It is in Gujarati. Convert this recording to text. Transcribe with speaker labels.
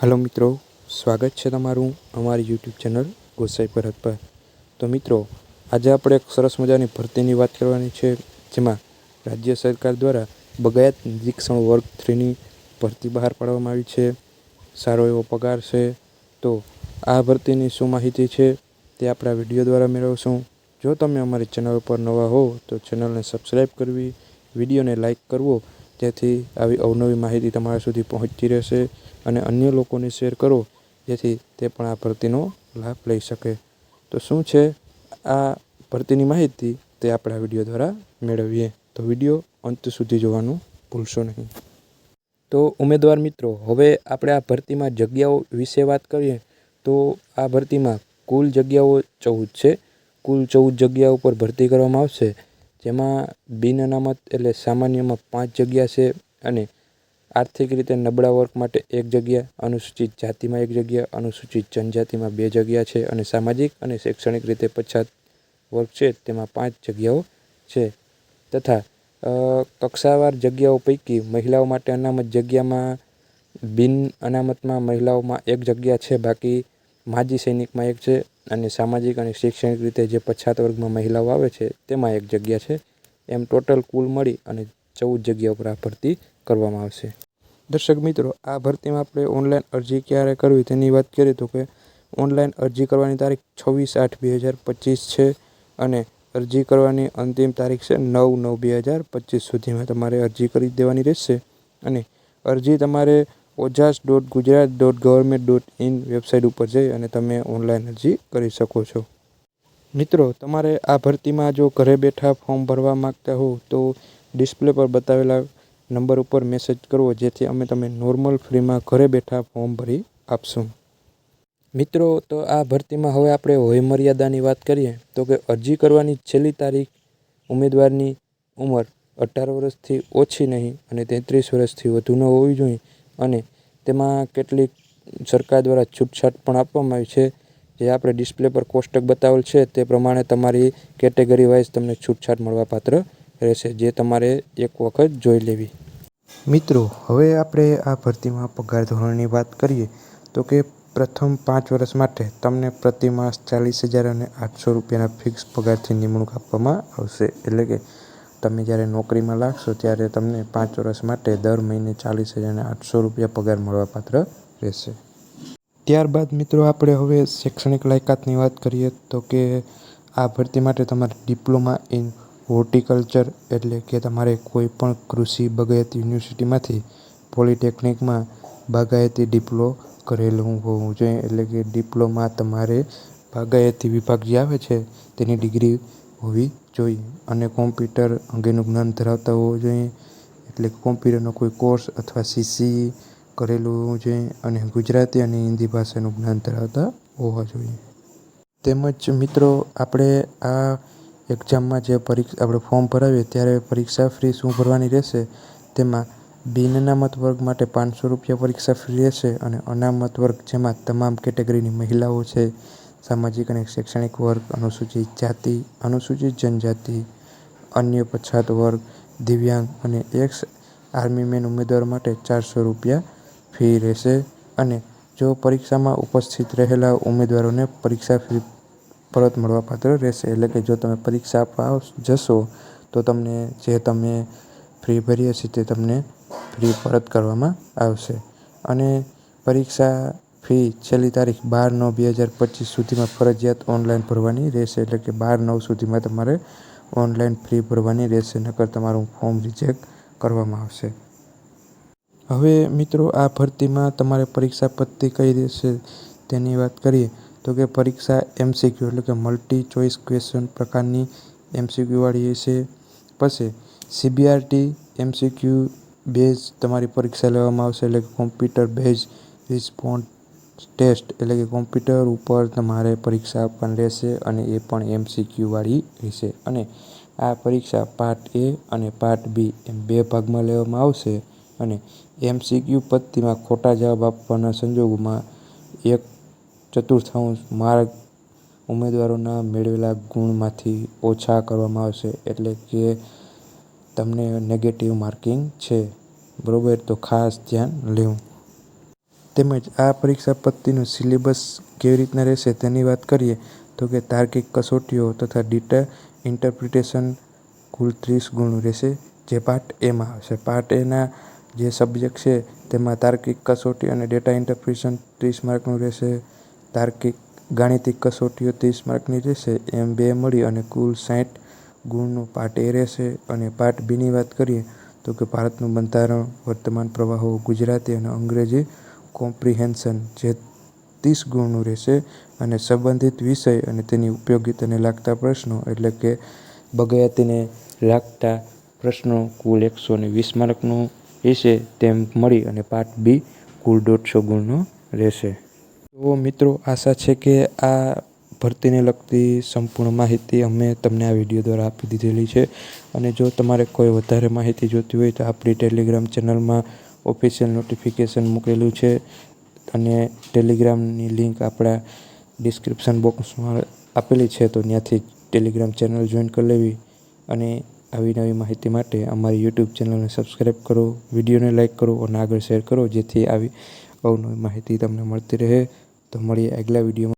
Speaker 1: હલો મિત્રો, સ્વાગત છે તમારું અમારી યુટ્યુબ ચેનલ ગોસાઈ પરત પર. તો મિત્રો, આજે આપણે એક સરસ મજાની ભરતીની વાત કરવાની છે, જેમાં રાજ્ય સરકાર દ્વારા બગાયત નિરીક્ષણ વર્ગ થ્રીની ભરતી બહાર પાડવામાં આવી છે. સારો એવો પગાર છે. તો આ ભરતીની શું માહિતી છે તે આપણા વીડિયો દ્વારા મેળવશું. જો તમે અમારી ચેનલ પર નવા હો, તો ચેનલને સબસ્ક્રાઈબ કરવી, વિડીયોને લાઇક કરવો જેથી આવી અવનવી માહિતી તમારા સુધી પહોંચતી રહેશે. અને અન્ય લોકોને શેર કરો, જેથી તે પણ આ ભરતીનો લાભ લઈ શકે. તો શું છે આ ભરતીની માહિતી તે આપણા વીડિયો દ્વારા મેળવીએ. તો વીડિયો અંત સુધી જોવાનું ભૂલશો નહીં. તો ઉમેદવાર મિત્રો, હવે આપણે આ ભરતીમાં જગ્યાઓ વિશે વાત કરીએ, તો આ ભરતીમાં કુલ જગ્યાઓ ચૌદ છે. કુલ ચૌદ જગ્યાઓ ઉપર ભરતી કરવામાં આવશે, જેમાં બિન અનામત એટલે સામાન્યમાં પાંચ જગ્યા છે અને આર્થિક રીતે નબળા વર્ગ માટે એક જગ્યા, અનુસૂચિત જાતિમાં એક જગ્યા, અનુસૂચિત જનજાતિમાં બે જગ્યા છે અને સામાજિક અને શૈક્ષણિક રીતે પછાત વર્ગ છે. તેમાં પાંચ જગ્યાઓ છે. તથા કક્ષાવાર જગ્યાઓ પૈકી મહિલાઓ માટે અનામત જગ્યામાં, બિન અનામતમાં મહિલાઓમાં એક જગ્યા છે. બાકી માજી સૈનિકમાં એક છે અને સામાજિક અને શૈક્ષણિક રીતે જે પછાત વર્ગમાં મહિલાઓ આવે છે તેમાં એક જગ્યા છે. એમ ટોટલ કુલ મળી અને ચૌદ જગ્યા ઉપર આ ભરતી કરવામાં આવશે. દર્શક મિત્રો, આ ભરતીમાં આપણે ઓનલાઈન અરજી ક્યારે કરવી તેની વાત કરીએ તો કે ઓનલાઈન અરજી કરવાની તારીખ છવ્વીસ આઠ બે હજાર પચીસ છે અને અરજી કરવાની અંતિમ તારીખ છે નવ નવ બે હજાર પચીસ સુધીમાં તમારે અરજી કરી દેવાની રહેશે. અને અરજી તમારે Ojas dot Gujarat dot government dot in website ઉપર જઈ અને તમે ઓનલાઈન અરજી કરી શકો છો. મિત્રો, તમારે આ ભરતીમાં જો ઘરે બેઠા ફોર્મ ભરવા માંગતા હો તો ડિસ્પ્લે પર બતાવેલા નંબર ઉપર મેસેજ કરવો જેથી અમે તમે નોર્મલ ફ્રીમાં ઘરે બેઠા ફોર્મ ભરી આપશું. મિત્રો, તો આ ભરતીમાં હવે આપણે વય મર્યાદાની વાત કરીએ, તો કે અરજી કરવાની છેલ્લી તારીખ ઉમેદવારની ઉંમર અઢાર વર્ષથી ઓછી નહીં અને તેત્રીસ વર્ષથી વધુ ન હોવી જોઈએ અને તેમાં કેટલીક સરકાર દ્વારા છૂટછાટ પણ આપવામાં આવી છે. જે આપણે ડિસ્પ્લે પર કોષ્ટક બતાવેલ છે, તે પ્રમાણે તમારી કેટેગરી વાઇઝ તમને છૂટછાટ મળવાપાત્ર રહેશે. જે તમારે એક વખત જોઈ લેવી. મિત્રો, હવે આપણે આ ભરતીમાં પગાર ધોરણની વાત કરીએ તો કે પ્રથમ પાંચ વર્ષ માટે તમને પ્રતિ માસ ચાલીસ હજાર અને આઠસો રૂપિયાના ફિક્સ પગારથી નિમણૂક આપવામાં આવશે. એટલે કે તમે જ્યારે નોકરીમાં લાગશો ત્યારે તમને પાંચ વર્ષ માટે દર મહિને ચાલીસ હજાર અને આઠસો રૂપિયા પગાર મળવાપાત્ર રહેશે. ત્યારબાદ મિત્રો, આપણે હવે શૈક્ષણિક લાયકાતની વાત કરીએ તો કે આ ભરતી માટે તમારે ડિપ્લોમા ઇન હોર્ટિકલ્ચર એટલે કે તમારે કોઈ પણ કૃષિ બગાયત યુનિવર્સિટીમાંથી પોલિટેકનિકમાં બાગાયતી ડિપ્લો કરેલું હોવું જોઈએ. એટલે કે ડિપ્લોમા તમારે બાગાયતી વિભાગ જે આવે છે તેની ડિગ્રી હોવી જોઈએ. અને કોમ્પ્યુટર અંગેનું જ્ઞાન ધરાવતા હોવું જોઈએ. એટલે કોમ્પ્યુટરનો કોઈ કોર્સ અથવા સીસી કરેલું હોવું જોઈએ. અને ગુજરાતી અને હિન્દી ભાષાનું જ્ઞાન ધરાવતા હોવા જોઈએ. તેમજ મિત્રો, આપણે આ એક્ઝામમાં જે પરીક્ષા, આપણે ફોર્મ ભરાવીએ ત્યારે પરીક્ષા ફી શું ભરવાની રહેશે? તેમાં બિન અનામત વર્ગ માટે પાંચસો રૂપિયા પરીક્ષા ફી રહેશે અને અનામત વર્ગ જેમાં તમામ કેટેગરીની મહિલાઓ છે. સામાજિક અને શૈક્ષણિક વર્ગ, અનુસૂચિત જાતિ, અનુસૂચિત જનજાતિ, અન્ય પછાત વર્ગ, દિવ્યાંગ અને એક્સ આર્મીમેન ઉમેદવાર માટે ચારસો રૂપિયા ફી રહેશે અને જો પરીક્ષામાં ઉપસ્થિત રહેલા ઉમેદવારોને પરીક્ષા ફી પરત મળવાપાત્ર રહેશે. એટલે કે જો તમે પરીક્ષા આપવા જશો, તો તમને જે તમે ફી ભરી હશે તે તમને ફી પરત કરવામાં આવશે. અને પરીક્ષા ફી છેલ્લી તારીખ બાર નવ બે હજાર પચીસ સુધીમાં ફરજિયાત ઓનલાઈન ભરવાની રહેશે. એટલે કે બાર નવ સુધીમાં તમારે ઓનલાઈન ફી ભરવાની રહેશે. નકર તમારું ફોર્મ રિજેક્ટ કરવામાં આવશે. હવે મિત્રો, આ ભરતીમાં તમારે પરીક્ષા પદ્ધતિ કઈ રહેશે તેની વાત કરીએ. તો કે પરીક્ષા એમસીક્યુ એટલે કે મલ્ટી ચોઇસ ક્વેશ્ચન પ્રકારની એમસીક્યુવાળી હશે પછી સીબીઆરટી એમસીક્યુ બેઝ તમારી પરીક્ષા લેવામાં આવશે એટલે કે કોમ્પ્યુટર બેઝ રિસ્પોન્સ ટેસ્ટ એટલે કે કોમ્પ્યુટર ઉપર તમારે પરીક્ષા આપવાની રહેશે અને એ પણ એમસીક્યુવાળી રહેશે. અને આ પરીક્ષા પાર્ટ એ અને પાર્ટ બી એમ બે ભાગમાં લેવામાં આવશે. અને એમસીક્યુ પદ્ધતિમાં ખોટા જવાબ આપવાના સંજોગોમાં એક ચતુર્થાંશ માર્ક ઉમેદવારોના મેળવેલા ગુણમાંથી ઓછા કરવામાં આવશે એટલે કે તમને નેગેટિવ માર્કિંગ છે. બરાબર? તો ખાસ ધ્યાન લેવું. તેમજ આ પરીક્ષા પદ્ધતિનું સિલેબસ કેવી રીતના રહેશે તેની વાત કરીએ તો કે તાર્કિક કસોટીઓ તથા ડેટા ઇન્ટરપ્રિટેશન કુલ ત્રીસ ગુણ રહેશે જે પાર્ટ એમાં આવશે. પાર્ટ એના જે સબ્જેક્ટ છે તેમાં તાર્કિક કસોટી અને ડેટા ઇન્ટરપ્રિટેશન ત્રીસ માર્કનું રહેશે. તાર્કિક ગાણિતિક કસોટીઓ ત્રીસ માર્કની રહેશે. એમ બે મળી અને કુલ સાઠ ગુણનું પાર્ટ એ રહેશે. અને પાર્ટ બીની વાત કરીએ તો કે ભારતનું બંધારણ, વર્તમાન પ્રવાહો, ગુજરાતી અને અંગ્રેજી કોમ્પ્રિહેન્શન જે ત્રીસ ગુણનું રહેશે અને સંબંધિત વિષય અને તેની ઉપયોગિતાને લાગતા પ્રશ્નો એટલે કે બગાયતીને લાગતા પ્રશ્નો કુલ એકસો ને વીસ માર્કનું રહેશે તેમ મળી અને પાર્ટ બી કુલ દોઢસો ગુણનો રહેશે. તો મિત્રો, આશા છે કે આ ભરતીને લગતી સંપૂર્ણ માહિતી અમે તમને આ વીડિયો દ્વારા આપી દીધેલી છે. અને જો તમારે કોઈ વધારે માહિતી જોતી હોય તો આપણી ટેલિગ્રામ ચેનલમાં ઓફિશિયલ નોટિફિકેશન મૂકેલું છે. અને ટેલિગ્રામની લિંક આપણા ડિસ્ક્રિપ્શન બોક્સમાં આપેલી છે, તો ત્યાંથી ટેલિગ્રામ ચેનલ જોઈન કરી લેવી. અને આવી નવી માહિતી માટે અમારી યુટ્યુબ ચેનલને સબસ્ક્રાઈબ કરો, વિડીયોને લાઇક કરો અને આગળ શેર કરો, જેથી આવી અવનવી માહિતી તમને મળતી રહે. તો મળીએ આગલા વિડીયોમાં.